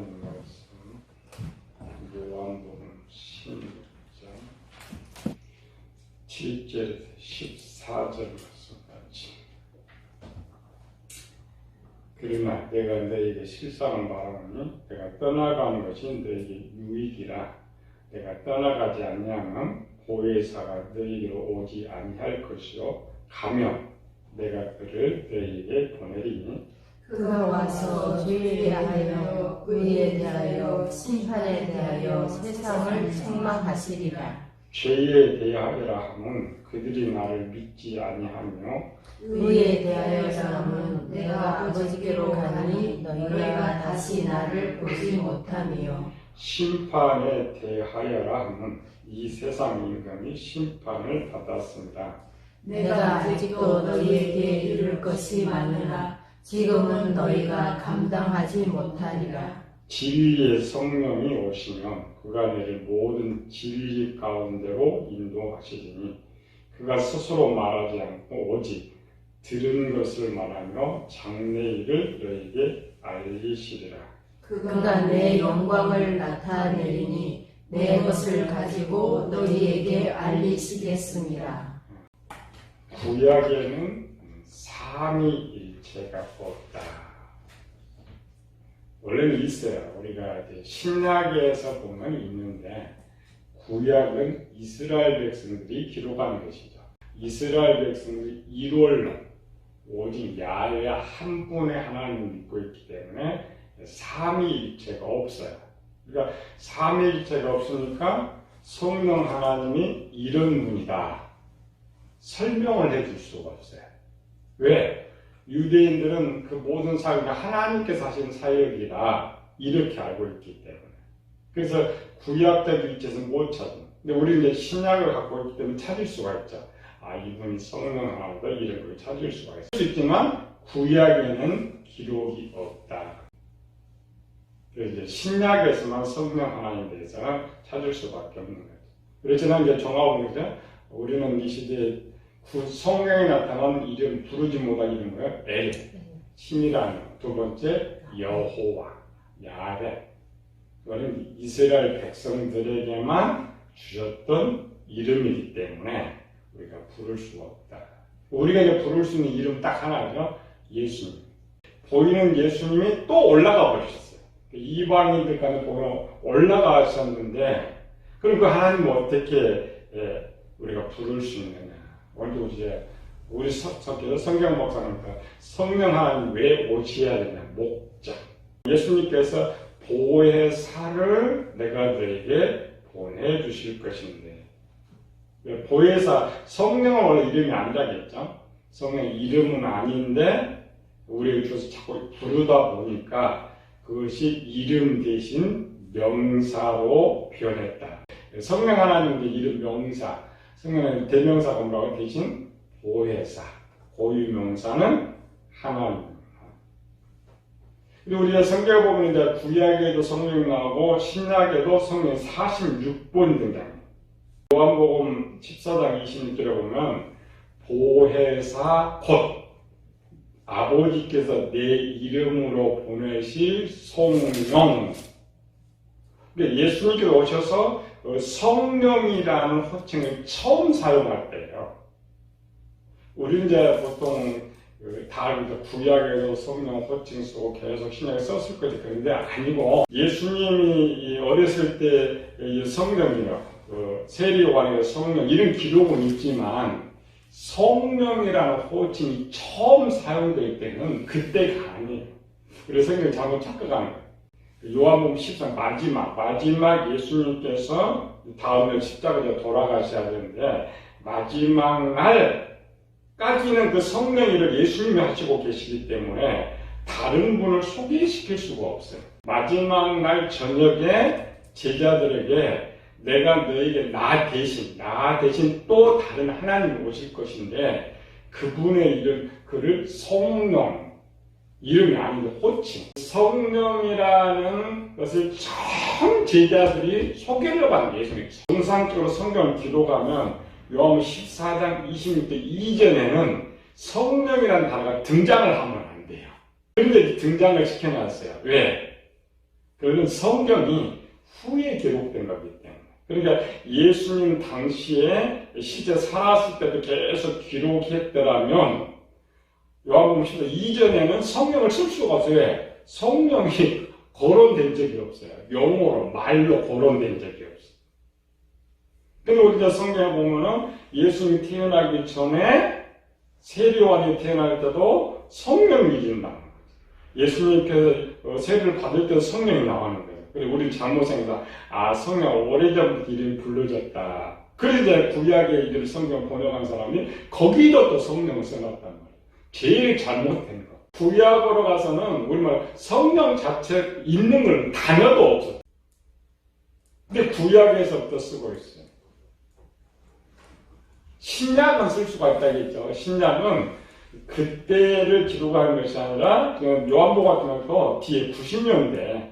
하나님 말씀 요한복음 16장 7절에서 14절까지 그러나 내가 너에게 실상을 말하노니 내가 떠나가는 것이 너에게 유익이라. 내가 떠나가지 아니하면 보혜사가 너희로 오지 아니할 것이요. 가면 내가 그를 너희에게 보내리니 그가 와서 죄에 대하여 의에 대하여 심판에 대하여 세상을 책망하시리라. 죄에 대하여라 함은 그들이 나를 믿지 아니하며 의에 대하여라면 내가 아버지께로 가니 너희가 다시 나를 보지 못하며 심판에 대하여라 함은 이 세상 임금이 심판을 받았습니다. 내가 아직도 너희에게 이룰 것이 많으나 지금은 너희가 감당하지 못하리라. 진리의 성령이 오시면 그가 너를 모든 진리 가운데로 인도하시리니 그가 스스로 말하지 않고 오직 들은 것을 말하며 장래일을 너에게 알리시리라. 그가 내 영광을 나타내리니 내 것을 가지고 너희에게 알리시겠습니다. 구약에는 삼위 일체가 없다. 원래는 있어요. 우리가 신약에서 보면 있는데 구약은 이스라엘 백성들이 기록한 것이죠. 이스라엘 백성들이 일월로 오직 야외 한 분의 하나님을 믿고 있기 때문에 삼위일체가 없어요. 그러니까 삼위일체가 없으니까 성령 하나님이 이런 분이다. 설명을 해줄 수가 없어요. 왜? 유대인들은 그 모든 사역이 하나님께서 하신 사역이라 이렇게 알고 있기 때문에. 그래서 구약적 위치에서 못 찾은. 근데 우리는 이제 신약을 갖고 있기 때문에 찾을 수가 있죠. 아, 이분이 성령 하나다 이런 걸 찾을 수가 있을 수 있지만 구약에는 기록이 없다. 그래서 이제 신약에서만 성령 하나님에 대해서는 찾을 수밖에 없는 거죠. 그렇지만 이제 종합은이죠. 우리는 이 시대에 구- 성령에 나타난 이름 부르지 못한 이름 뭐예요? 엘 신이라는 두 번째 여호와 야베 그거는 이스라엘 백성들에게만 주셨던 이름이기 때문에 우리가 부를 수가 없다. 우리가 이제 부를 수 있는 이름 딱 하나죠. 예수님. 보이는 예수님이 또 올라가 버리셨어요. 이방인들까지 보러 올라가셨는데 그럼 그 하나님 어떻게 예, 우리가 부를 수 있느냐? 오늘도 이제 우리 성경 성경 목사님과 성령 하나님 왜 오셔야 되냐? 목적. 예수님께서 보혜사를 내가 너에게 보내주실 것인데 보혜사 성령은 원래 이름이 아니라겠죠? 성령 이름은 아닌데 우리를 줘서 자꾸 부르다 보니까 그것이 이름 대신 명사로 변했다. 성령 하나님의 이름 명사, 성령은 대명사가 뭐라고 대신 보혜사, 고유명사는 하나님. 그리고 우리가 성경을 보면 이제 구약에도 성령이 나오고 신약에도 성령 46번 등장해요. 요한복음 14장 26절에 보면 보혜사 곧 아버지께서 내 이름으로 보내실 성령. 근데 예수님께서 오셔서 그 성령이라는 호칭을 처음 사용할 때예요. 우리 이제 보통 그다 이제 구약에서 성령 호칭 쓰고 계속 신약에 썼을 거지 그런데 아니고 예수님이 이 어렸을 때이 성령이요, 그 세리요한의 성령 이런 기록은 있지만 성령이라는 호칭이 처음 사용될 때는 그때가 아니에요. 그래서 성경이 잘못 착각하는 거예요. 요한복음 14장 마지막 마지막 예수님께서 다음에 십자가에 돌아가셔야 되는데 마지막 날까지는 그 성령 일을 예수님이 하시고 계시기 때문에 다른 분을 소개시킬 수가 없어요. 마지막 날 저녁에 제자들에게 내가 너에게 나 대신 나 대신 또 다른 하나님이 오실 것인데 그분의 이름 그를 성령 이름이 아닌데 호칭 성령이라는 것을 처음 제자들이 소개를 받는 예수님 정상적으로 성경을 기록하면 요한 14장 26절 이전에는 성령이라는 단어가 등장을 하면 안 돼요. 그런데 등장을 시켜놨어요. 왜? 그는 성경이 후에 기록된 거기 때문에. 그러니까 예수님 당시에 시제 살았을 때도 계속 기록했더라면 요한복음 10장 이전에는 성령을 쓸 수가 없어요. 왜? 성령이 거론된 적이 없어요. 영어로, 말로 거론된 적이 없어요. 근데 우리가 성경에 보면은 예수님이 태어나기 전에 세례요한이 태어날 때도 성령이 거죠. 예수님께서 어, 세례를 받을 때도 성령이 나오는 거예요. 그리고 우리 생각해서 아 성령 오래전부터 이름이 불러졌다. 그래서 구약의 이름 성경 번역한 사람이 거기도 또 성령을 말이에요. 제일 잘못된 거. 구약으로 가서는 우리말 성령 자체 있는 걸 단어도 없어. 근데 구약에서부터 쓰고 있어요. 신약은 쓸 수가 있다겠죠. 신약은 그때를 기록하는 것이 아니라 그냥 요한복 같은 것도 뒤에 90년대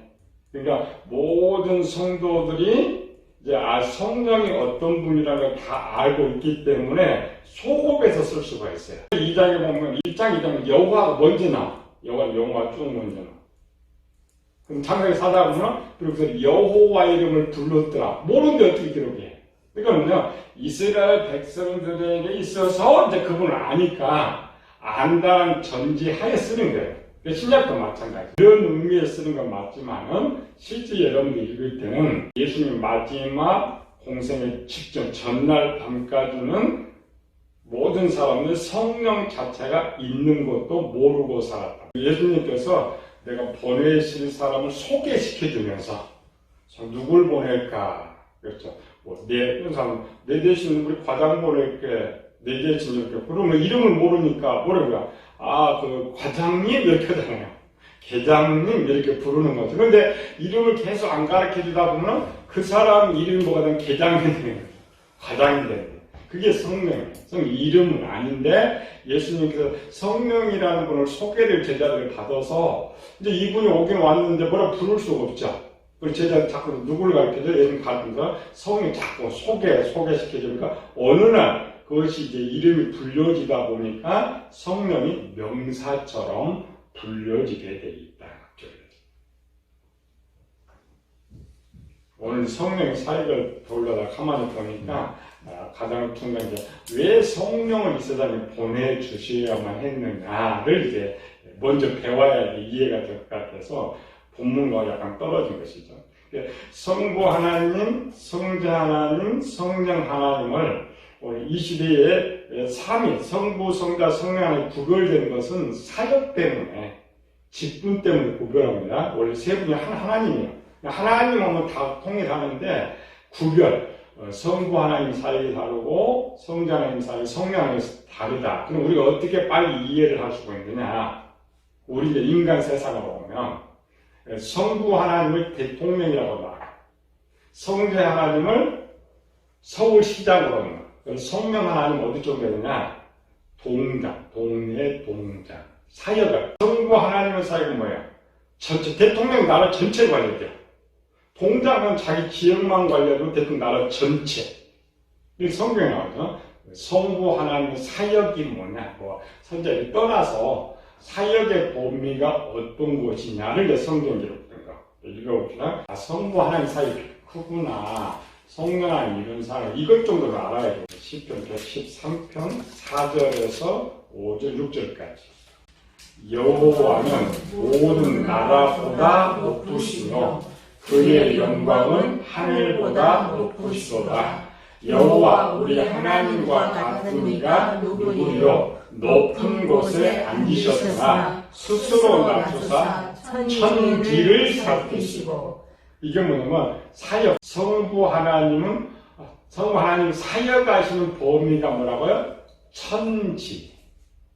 그러니까 모든 성도들이 이제 아 성령이 어떤 분이라는 걸다 알고 있기 때문에 소급해서 쓸 수가 있어요. 2장에 보면 1장 2장에 여호와가 먼저 나와. 여호와 여호와 쭉 먼저 나와. 그럼 창세기 사다 보면 그리고 여호와 이름을 불렀더라. 모르는데 어떻게 기록해? 그러니까는요 이스라엘 백성들에게 있어서 이제 그분을 아니까 안다는 전제하에 쓰는 거예요. 그 신약도 마찬가지. 이런 의미에 쓰는 건 맞지만은 실제 여러분들이 읽을 때는 예수님 마지막 공생의 직전 전날 밤까지는 모든 사람들 성령 자체가 있는 것도 모르고 살았다. 예수님께서 내가 보내실 사람을 소개시켜주면서 저 누굴 보낼까? 그렇죠. 뭐, 내, 사람, 내 대신 우리 과장 보낼게, 내 대신 이렇게. 그러면 이름을 모르니까 뭐라고요? 아, 그 과장님 이렇게 하잖아요. 계장님 이렇게 부르는 거죠. 근데 이름을 계속 안 가르쳐 주다 보면 그 사람 이름이 뭐가 되면 계장이 되는 거예요. 과장이 되는 거예요. 그게 성령이에요. 성 이름은 아닌데 예수님께서 성령이라는 분을 소개를 제자들 받아서 이제 이분이 오긴 왔는데 뭐라 부를 수가 없죠. 그리고 제자 자꾸 누구를 가르쳐줘? 예수님 가르쳐서 성이 자꾸 소개, 소개시켜주니까 어느 날 그것이 이제 이름이 불려지다 보니까 성령이 명사처럼 불려지게 돼 있다. 오늘 성령의 사역을 보려다 가만히 보니까 아, 가장 중요한 게왜 성령을 이 세상에 보내주셔야만 했느냐를 이제 먼저 배워야 이해가 될 것 같아서 본문과 약간 떨어진 것이죠. 성부 하나님, 성자 하나님, 성령 하나님을 이 시대에 삼위, 성부, 성자, 성령 하나님 구별된 것은 사역 때문에, 직분 때문에 구별합니다. 원래 세 분이 한 하나님이에요. 하나님 하면 다 통일하는데 구별, 어, 성부 하나님 사역이 다르고 성자 하나님 사역, 성령 하나님 다르다. 그럼 우리가 어떻게 빨리 이해를 할 수가 있느냐? 우리 이제 인간 세상으로 보면 성부 하나님을 대통령이라고 말해요. 성자 하나님을 서울시장으로 거 성령 하나님 어디 쪽에 되느냐? 동장, 동네 동장. 사역을. 성부 하나님의 사역은 뭐예요? 전체, 대통령 나라 전체 관리돼요. 동장은 자기 지역만 관리하고 대통령 나라 전체. 이 성경에 나오죠. 성부 하나님의 사역이 뭐냐? 뭐, 선자를 떠나서 사역의 범위가 어떤 것이냐를 성경 기록된 거. 읽어봅시다. 아, 성부 하나님 사역이 크구나. 성령 하나님 이런 사람. 이것 정도는 알아야 돼요. 10편 113편 4절에서 5절 6절까지. 여호와는 모든 나라보다 높으시며 그의 영광은 하늘보다 높으시도다. 여호와 우리 하나님과 같은 이가 누구요? 높은 곳에 앉으셨으나 스스로 낮추사 천지를 살피시고 이게 뭐냐면 사역 성부 하나님은 성부 하나님 사역하시는 범위가 뭐라고요? 천지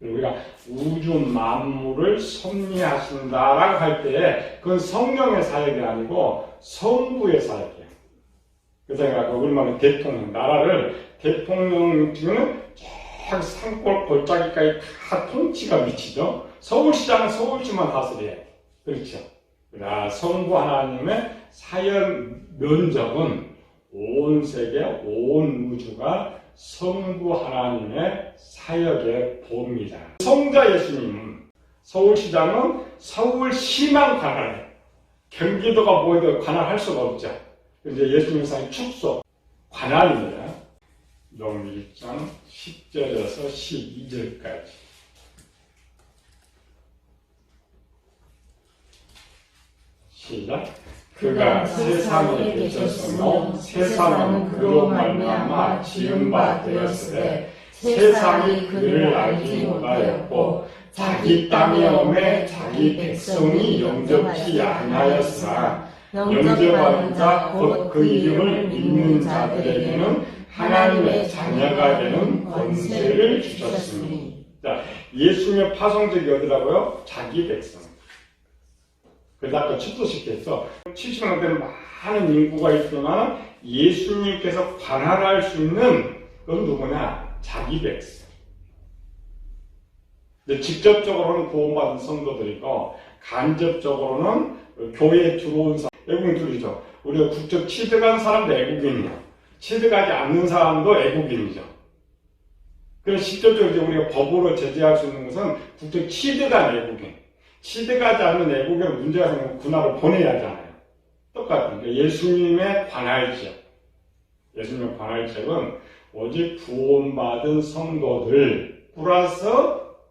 우리가 우주 만물을 섭리하신다라고 할 때에 그건 성령의 사역이 아니고 성부의 사역이에요. 그래서 내가 얼마나 대통령 나라를 대통령 중에는 저 산골 골짜기까지 다 통치가 미치죠. 서울시장은 서울시만 다스려야 돼. 그렇죠. 그러나 성부 하나님의 사역 면적은 온 세계, 온 우주가 성부 하나님의 사역의 범위다. 성자 예수님은 서울시장은 서울시만 관할해. 경기도가 뭐에도 관할할 수가 없죠. 이제 예수님 상의 축소, 관할입니다. 용 1장 10절에서 12절까지. 시작. 그가 세상에 계셨으며 세상은 그로 말미암아 지은 바 되었으되 세상이 그를 알지 못하였고 자기 땅에 오매 자기 백성이 영접치 아니하였으나 영접하는 자 곧 그 이름을 믿는 자들에게는 하나님의 자녀가 되는 권세를 주셨으니 예수님의 파송적이 어디라고요? 자기 백성. 그래서 아까 축소시켰어. 70만 되는 많은 인구가 있지만 예수님께서 관할할 수 있는 건 누구냐? 자기 백성. 직접적으로는 구원받은 성도들이고 간접적으로는 교회에 들어온 사람, 애국인들이죠. 우리가 국적 취득한 사람도 애국인이야. 취득하지 않는 사람도 애국인이죠. 그래서 직접적으로 우리가 법으로 제재할 수 있는 것은 국적 취득한 애국인. 취득하지 않는 애국인은 문제가 생기면 군화로 보내야 하잖아요. 똑같은 게 예수님의 관할 지역. 예수님의 관할 지역은 오직 구원받은 성도들 플러스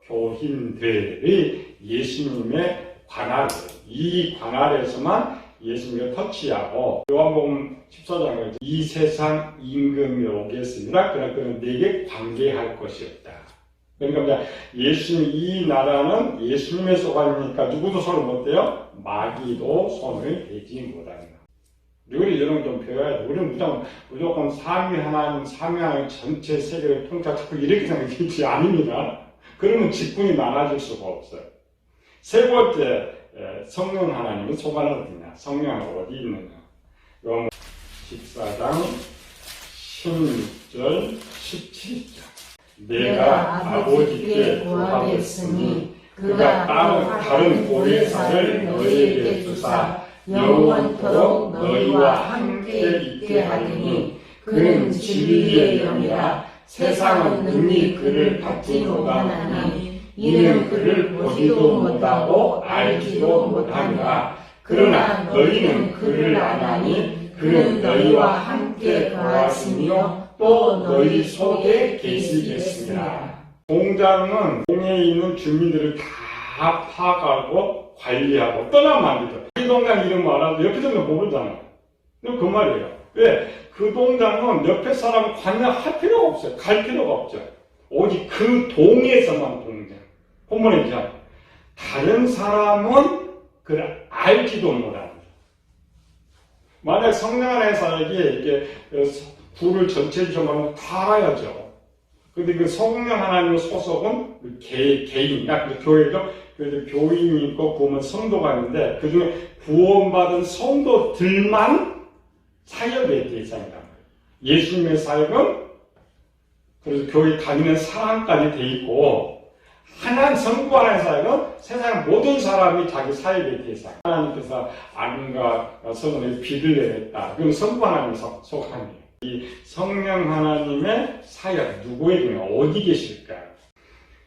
교인들의 예수님의 관할이에요. 이 관할에서만 예수님을 터치하고 요한복음 14장에 이 세상 임금이 오겠습니다. 그러나 그는 내게 관계할 것이 없다. 그러니까 예수님 이 나라는 예수님의 소관이니까 누구도 손을 못 대요? 마귀도 손을 대지 못한다. 우리 이런 좀 배워야 돼. 우리는 무조건, 무조건 삼위 하나님, 삼위 하나님 전체 세계를 통찰하고 이렇게 생각했지 아닙니다. 그러면 직분이 많아질 수가 없어요. 세 번째, 에, 성령 하나님은 소관은 어디냐? 성령은 어디 있느냐? 요 14장 16절, 17절. 내가 아버지께 구하겠으니 그가 다른, 다른 보혜사를 너희에게 주사 영원토록 너희와 함께 있게 하리니 그는 진리의 영이라 세상은 능히 그를 받지 못하나니 이는 그를 보지도 못하고 알지도 못하니라. 그러나 너희는 그를 아나니 그는 너희와 함께 거하시며 또 너희 속에 계시겠습니다. 공장은 동에 있는 주민들을 다 파악하고 관리하고 떠나면 안 되죠. 이 동장 이름 알아도 옆에 모르잖아요. 근데 그 말이에요. 왜? 그 동장은 옆에 사람 관여할 필요가 없어요. 갈 필요가 없죠. 오직 그 동에서만 동장. 본문에 있죠. 다른 사람은 그를 알지도 거예요. 만약 성령 안에 사역이 이게 불을 전체 주셔면 다 알아야죠. 근데 그 성령 하나님의 소속은 그 개, 개인이나 그 교회도 그래도 교인이 있고 보면 성도가 있는데 그 중에 구원받은 성도들만 사역의 대상이다. 예수님의 사역은 그래서 교회 다니는 사람까지 돼 있고 하나님 성부 하나의 사역은 세상 모든 사람이 자기 사역의 대상. 하나님께서 아름과 성은의 비를 내렸다. 그건 성부 하나님 속함이에요. 이 성령 하나님의 사역 누구에게 어디 계실까?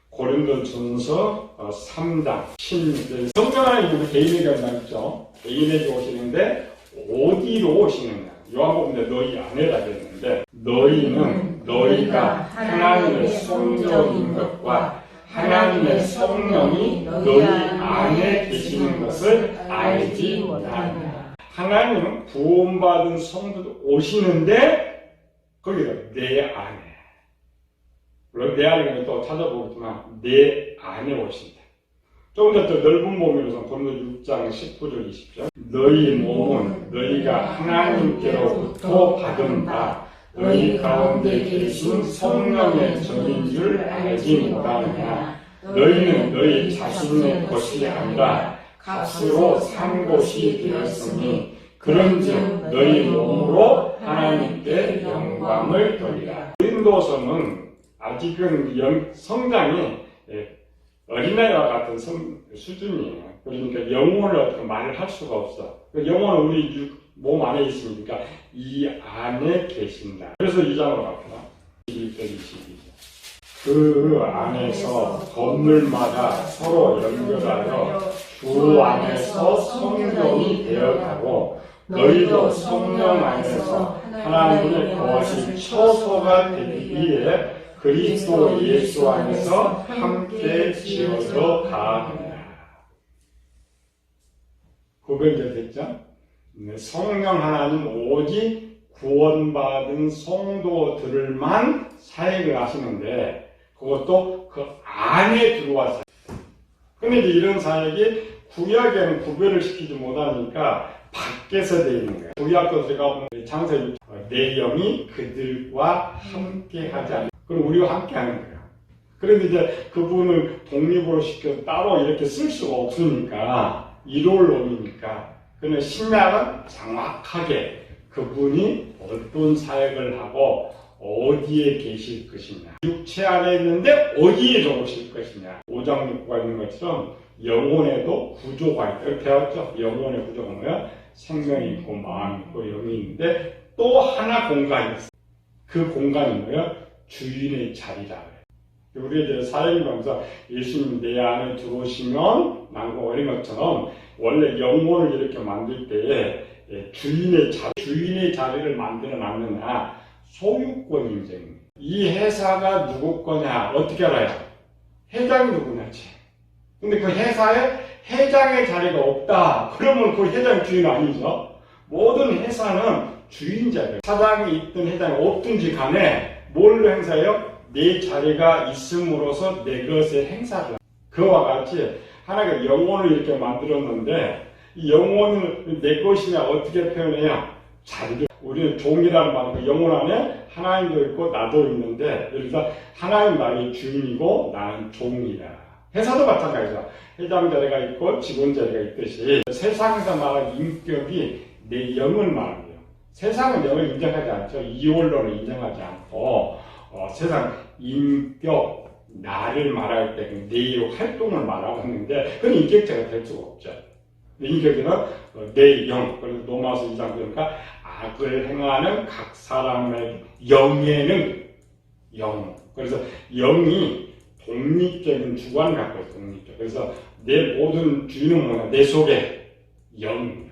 고린도 전서 3장 16절 성령 하나님 우리 개인에게 온다 죠 개인에게 오시는데 어디로 오시느냐? 요한복음에 너희 안에다 그랬는데 너희는 너희가 하나님의 성령인 것과 하나님의 성령이 너희 안에 계시는 것을 알지 못하느냐. 하나님은 구원받은 성도들 오시는데 거기가 내 안에. 물론 내 안에 또 찾아보겠지만 내 안에 오신다. 조금 전더 넓은 몸으로서 본문 6장 19절 20절. 너희 몸은 너희가 하나님께로부터 받은 바 너희 가운데 계신 성령의 전인 줄 알지 못하느냐? 너희는 너희 자신의 것이 아니라 값으로 산 것이 되었으니 그런즉 너희 몸으로 하나님께 영광을 돌리라 고린도서는 아직은 영, 성장이 예, 어린아이와 같은 성, 수준이에요. 그러니까 영혼을 어떻게 말을 할 수가 없어. 그 영혼은 우리 육, 몸 안에 있으니까 이 안에 계신다. 그래서 이 장으로 갑니다. 21절 22절. 그 안에서 건물마다 서로 연결하여 주 안에서 성령이 되어가고 너희도 성령 안에서 하나님의 거하신 처소가 되기 위해 그리스도 예수 안에서 함께 지어져 가느니라. 구별됐죠? 네, 성령 하나님 오직 구원받은 성도들만 사역을 하시는데 그것도 그 안에 들어와서 근데 이런 사역이 구약에는 구별을 시키지 못하니까 밖에서 되어 있는 거예요. 구약도 제가 보면 창세기 내 영이 그들과 함께 하지 않는 그럼 우리와 함께 하는 거예요. 그런데 이제 그분을 독립으로 시켜 따로 이렇게 쓸 수가 없으니까 일월론이니까 그는 신약은 정확하게 그분이 어떤 사역을 하고 어디에 계실 것이냐 육체 안에 있는데 어디에 들어오실 것이냐 오장육부가 있는 것처럼 영혼에도 구조가 있다 배웠죠 영혼의 구조가 뭐야 생명이 있고 마음이 있고 영이 있는데 또 하나 공간이 있어 그 공간이 뭐야 주인의 그래요. 우리 이제 사역이 면서 예수님 내 안에 들어오시면 난고 어린 것처럼 원래 영혼을 이렇게 만들 때에 예, 주인의 자리, 주인의 자리를 만들어 놨느냐 소유권 인정. 이 회사가 누구 거냐 어떻게 알아요? 회장이 누구냐지. 근데 그 회사에 회장의 자리가 없다. 그러면 그 회장 주인 아니죠? 모든 회사는 주인자예요. 사장이 있든 회장이 없든지 간에 뭘로 행사해요? 내 자리가 있음으로써 내 것의 행사를. 그와 같이 하나가 영혼을 이렇게 만들었는데 이 영혼을 내 것이냐 어떻게 표현해요? 자리를 우리는 종이라는 말은 영혼 안에 하나님도 있고 나도 있는데 여기서 하나님 나의 주인이고 나는 종이다. 회사도 마찬가지죠. 회장 자리가 있고 직원 자리가 있듯이 세상에서 말하는 인격이 내 영을 말합니다. 세상은 영을 인정하지 않죠. 이원론을 인정하지 않고 어, 세상 인격 나를 말할 때는 내 활동을 말하고 있는데 그건 인격자가 될 수가 없죠. 인격은 어, 내 영, 그래서 로마서 2장 보니까 악을 행하는 각 사람의 영에는 영. 그래서 영이 독립적인 주관을 갖고 있어요. 독립적. 그래서 내 모든 주인은 뭐냐? 내 속에 영이요.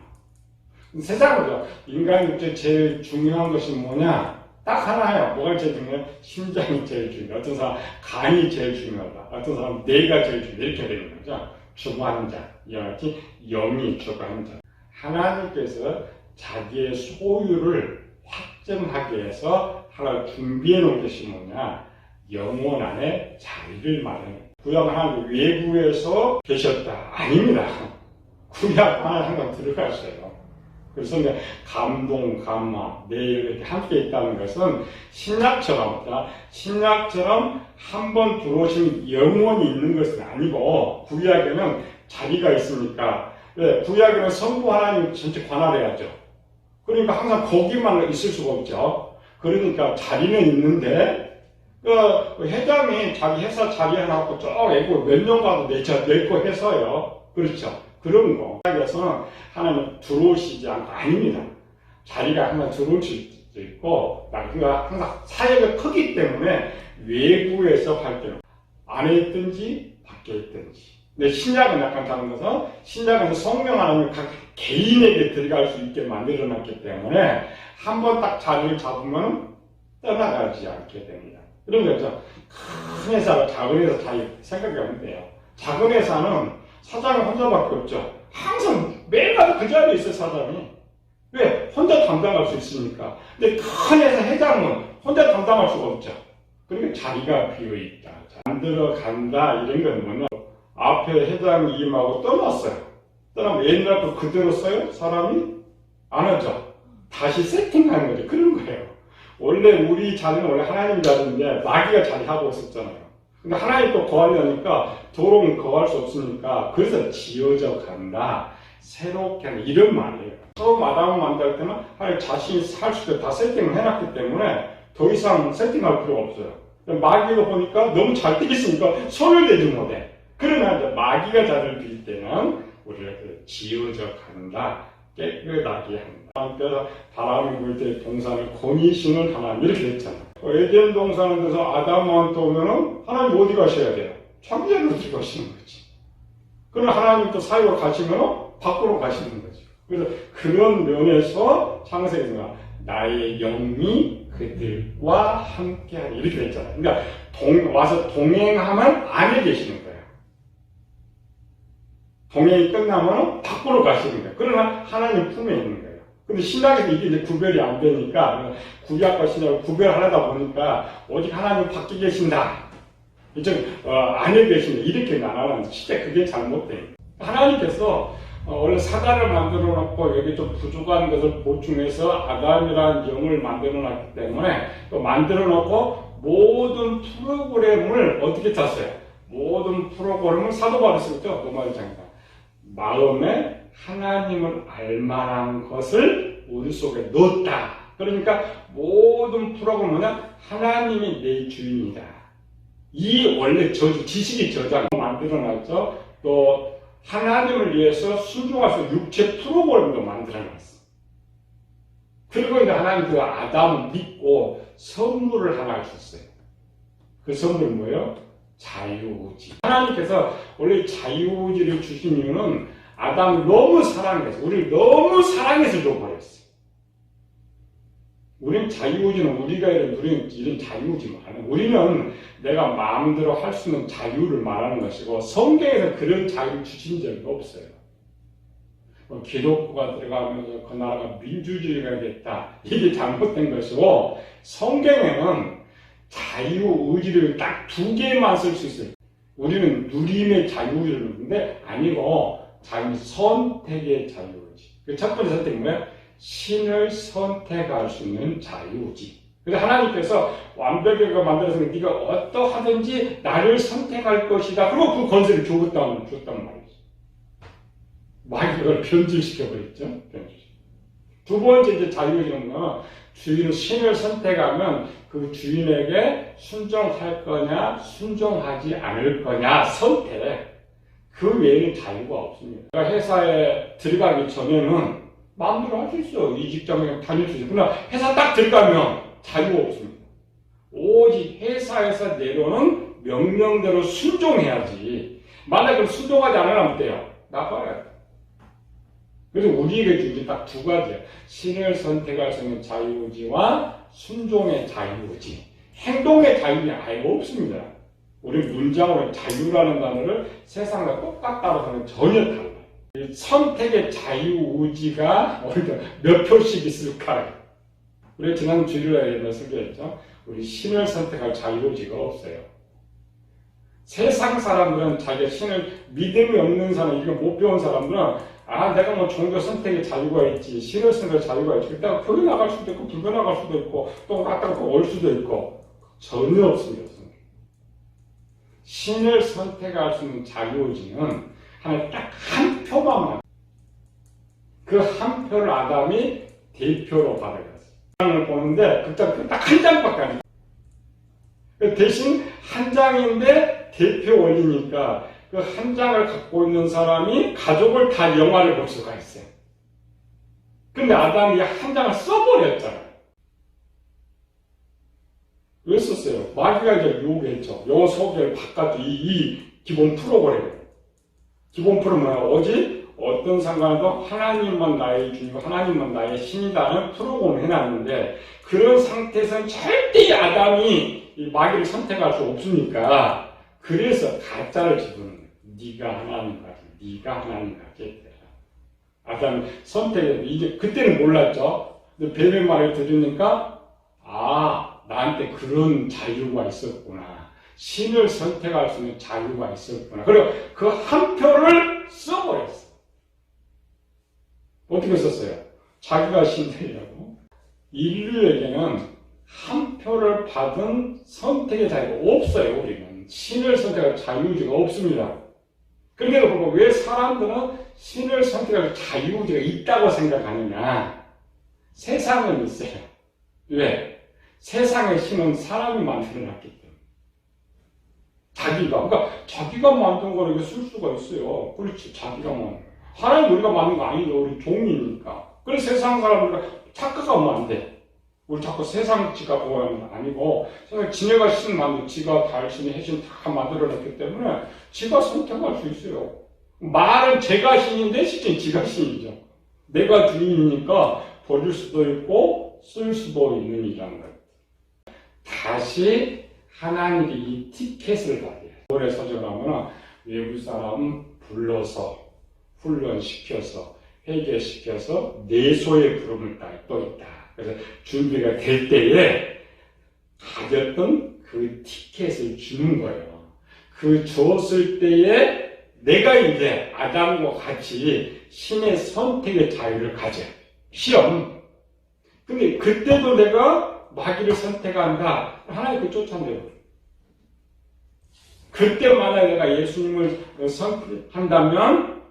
세상으로 인간 육체 제일 중요한 것이 뭐냐? 딱 하나예요. 뭐가 제일 중요해? 심장이 제일 중요해. 어떤 사람 간이 제일 중요하다. 어떤 사람 뇌가 제일 중요해. 이렇게 되는 거죠. 주관자, 이와 같이 영이 주관자. 하나님께서 자기의 소유를 확정하기 위해서 하나 준비해 놓은 것이 뭐냐? 영혼 안에 자리를 마련해. 구약 하나님 외부에서 계셨다. 아닙니다. 구약 하나 항상 들어갔어요. 그래서 감동, 감화, 내일 이렇게 함께 있다는 것은 신약처럼, 자, 신약처럼 한 번 들어오신 영혼이 있는 것은 아니고, 구약에는 자리가 있으니까, 왜? 구약에는 성부 하나님 전체 관할해야죠. 그러니까 항상 거기만 있을 수가 없죠. 그러니까 자리는 있는데, 그 회장이 자기 회사 자리 하나 갖고 쭉 애고 몇 년 가도 내자 내고 해서요. 그렇죠. 그런 거. 그래서는 하나님 들어오시지 않고 아닙니다. 자리가 항상 들어올 수 있고, 그가 항상 사역이 크기 때문에 외부에서 활동, 안에 있든지 밖에 있든지. 근데 신약은 약간 다른 것은 신약은 성령 하나님을 각 개인에게 들어갈 수 있게 만들어 놨기 때문에 한 번 딱 자리를 잡으면 떠나가지 않게 됩니다. 그런 거죠. 큰 회사가 작은 회사 차이 생각이 없는데요. 작은 회사는 사장은 혼자밖에 없죠. 항상 매일마다 그 자리에 있어요, 사장이. 왜? 혼자 담당할 수 있으니까. 근데 큰 회사 회장은 혼자 담당할 수가 없죠. 그러니까 자리가 비어있다. 만들어 간다. 이런 건 뭐냐. 앞에 회장이 임하고 떠났어요. 떠나면 옛날 거 그대로 써요? 사람이? 안 하죠. 다시 세팅하는 거죠. 그런 거예요. 원래 우리 자리는 원래 하나님 자리인데 마귀가 자리하고 있었잖아요. 근데 하나님 또 거하려니까 도롱은 거할 수 없으니까 그래서 지어져 간다. 새롭게 하는 이런 말이에요. 처음 아담을 만들 때는 하나님 자신이 살 수 있게 다 세팅을 해놨기 때문에 더 이상 세팅할 필요가 없어요. 마귀가 보니까 너무 잘돼 있으니까 손을 대지 못해. 그러나 이제 마귀가 자리를 빌 때는 우리가 그 지어져 간다. 깨끗하게 한다. 그래서 바람이 불때 동산을 공이신을 하나님 이렇게 했잖아. 에덴 동산에 서 아담한테 오면은 하나님 어디 가셔야 돼요? 창자로 들어가시는 거지. 그럼 하나님 또 사유로 가시면 밖으로 가시는 거죠. 그래서 그런 면에서 창세기가 나의 영이 그들과 함께하니 이렇게 됐잖아요. 그러니까 동, 와서 동행하면 안에 계시는 거예요. 동행이 끝나면 밖으로 가시는 거예요. 그러나 하나님 품에 있는 거예요. 근데 신학에서 이게 이제 구별이 안 되니까 구약과 신약을 구별하다 보니까 오직 하나님 밖에 계신다. 이쪽 어, 안에 계신다. 이렇게 나가는 진짜 그게 잘못돼요. 하나님께서 어, 원래 사단을 만들어 놓고 여기 좀 부족한 것을 보충해서 아담이라는 영을 만들어 놨기 때문에 또 만들어 놓고 모든 프로그램을 어떻게 짰어요? 모든 프로그램을 사도 바울이 쓰죠. 로마의 장사. 마음에 하나님을 알만한 것을 우리 속에 넣었다. 그러니까 모든 프로그램은 뭐냐? 하나님이 내 주인이다. 이 원래 저주, 지식이 저장 만들어놨죠. 또 하나님을 위해서 있는 육체 프로그램도 만들어놨어. 그리고 이제 하나님 그 아담을 믿고 선물을 하나 줬어요. 그 선물이 뭐예요? 자유의지. 하나님께서 원래 자유의지를 주신 이유는 아담을 너무 사랑해서, 우리를 너무 사랑해서 줘버렸어요. 우리는 자유의지는 우리가 이런, 우리는 이런 자유의지 말하는, 우리는 내가 마음대로 할 수 있는 자유를 말하는 것이고, 성경에서 그런 자유를 주신 적이 없어요. 뭐 기독교가 들어가면서 그 나라가 민주주의가 됐다. 이게 잘못된 것이고, 성경에는 자유의지를 딱 두 개만 쓸 수 있어요. 우리는 누림의 자유의지를 누리는데 아니고 자유 선택의 자유의지. 그 첫 번째 선택은 뭐야? 신을 선택할 수 있는 자유의지. 그래서 하나님께서 완벽하게 만들어서 네가 어떠하든지 나를 선택할 것이다. 그리고 그 권세를 줬단, 줬단 말이죠. 막 그걸 변질시켜버렸죠. 변질시켜. 두 번째 이제 자유의지는 뭐 주인 신을 선택하면 그 주인에게 순종할 거냐, 순종하지 않을 거냐, 선택. 그 외에는 자유가 없습니다. 그러니까 회사에 들어가기 전에는 마음대로 할 수 있어요. 이 직장에 다닐 수 있어요. 그러나 회사 딱 들어가면 자유가 없습니다. 오직 회사에서 내려오는 명령대로 순종해야지. 만약에 순종하지 않으면 어때요? 나빠야 돼. 그래서 우리에게 준게딱두 가지예요. 신을 선택할 수 있는 자유의지와 순종의 자유의지. 행동의 자유는 아예 없습니다. 우리 문장으로 자유라는 단어를 세상과 똑같다고 하면 전혀 달라요. 이 선택의 자유의지가 몇 표씩 있을까요? 우리 지난 주일날에 설교했죠. 우리 신을 선택할 자유의지가 없어요. 세상 사람들은 자기 신을 믿음이 없는 사람, 이거 못 배운 사람들은 아, 내가 뭐 종교 선택의 자유가 있지, 신을 선택의 자유가 있지. 그때가 교회 나갈 수도 있고, 불교 나갈 수도 있고, 또 갔다 올 수도 있고. 전혀 없습니다. 신을 선택할 수 있는 자유의지는 하나 딱한 표만 그 한 표를 아담이 대표로 받아갔어요. 장을 보는데 그딱 한 장밖에 안 돼. 대신 한 장인데 대표 원리니까 그 한 장을 갖고 있는 사람이 가족을 다 영화를 볼 수가 있어요. 근데 아담이 한 장을 써버렸잖아요. 왜 썼어요? 마귀가 이제 유혹했죠. 영어 소개를 바깥 이, 이 기본 프로그램. 기본 프로그램은 오직 어떤 상관에도 하나님만 나의 주이고 하나님만 나의 신이다는 프로그램을 해놨는데 그런 상태에서는 절대 이 아담이 이 마귀를 선택할 수 없으니까 그래서 가짜를 집어넣는 거예요. 네가 하나님 같은, 네가 하나님 같겠다. 아담 선택을 이제 그때는 몰랐죠. 근데 뱀의 말을 들으니까 아 나한테 그런 자유가 있었구나. 신을 선택할 수 있는 자유가 있었구나. 그리고 그 한 표를 써버렸어. 어떻게 썼어요? 자기가 신들이라고. 인류에게는 한 표를 받은 선택의 자유가 없어요, 우리는. 신을 선택할 자유의지가 없습니다. 그런데도 불구하고 왜 사람들은 신을 선택할 자유의지가 있다고 생각하느냐? 세상은 있어요. 왜? 세상의 신은 사람이 만들어놨기 때문에. 자기가, 그러니까 자기가 만든 거를 쓸 수가 있어요. 그렇지, 자기가 만든 거. 하나님 우리가 만든 거 아니죠. 우리 종이니까. 그래서 세상 사람들과 착각하면 안 돼. 우리 자꾸 세상 지가 보면 아니고, 세상 지네가 신 만든, 지가 달, 신이 해신 다 만들어냈기 때문에 지가 선택할 수 있어요. 말은 제가 신인데 실제 지가 신이죠. 내가 주인이니까 버릴 수도 있고 쓸 수도 있는 이라는 것. 다시 하나님께 이 티켓을 받아야 돼. 오래 서적하면 외부 사람 불러서 훈련시켜서 회개시켜서 내소의 부름을 따또 있다. 그래서 준비가 될 때에 가졌던 그 티켓을 주는 거예요. 그 줬을 때에 내가 이제 아담과 같이 신의 선택의 자유를 가져. 시험. 근데 그때도 내가 마귀를 선택한다. 하나님 그 쫓아내요. 그때 만약 내가 예수님을 선택한다면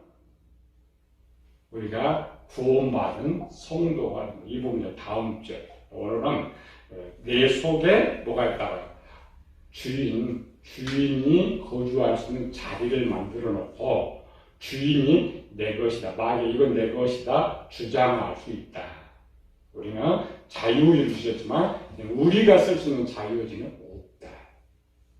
우리가 구원받은 성도가 되는 이 부분이 다음 주에 오늘은 어, 내 속에 뭐가 있다고요? 주인, 주인이 거주할 수 있는 자리를 만들어 놓고 주인이 내 것이다. 만약 이건 내 것이다. 주장할 수 있다. 우리는 자유를 주셨지만 우리가 쓸 수 있는 자유의지는 없다.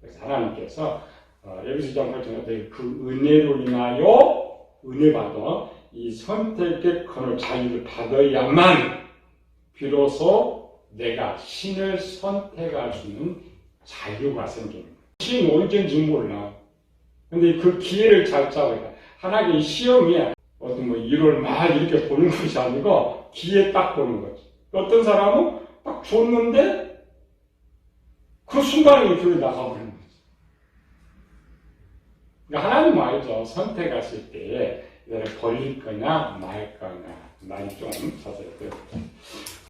그래서 하나님께서 어, 에베소 장 8절에 그 은혜로 인하여 은혜 받아 이 선택의 그런 자유를 받아야만 비로소 내가 신을 선택할 수 있는 자유가 생깁니다. 신 언제인지 몰라. 근데 그 기회를 잘 잡아야 돼. 하나님의 시험이 어떤 뭐 1월 말 이렇게 보는 것이 아니고 기회 딱 보는 거지. 어떤 사람은 딱 줬는데 그 순간에 교회 나가버리는 거지. 그러니까 하나님 알죠. 선택하실 때에 벌릴 거냐 말 거냐 많이 좀 자세히 배워보자.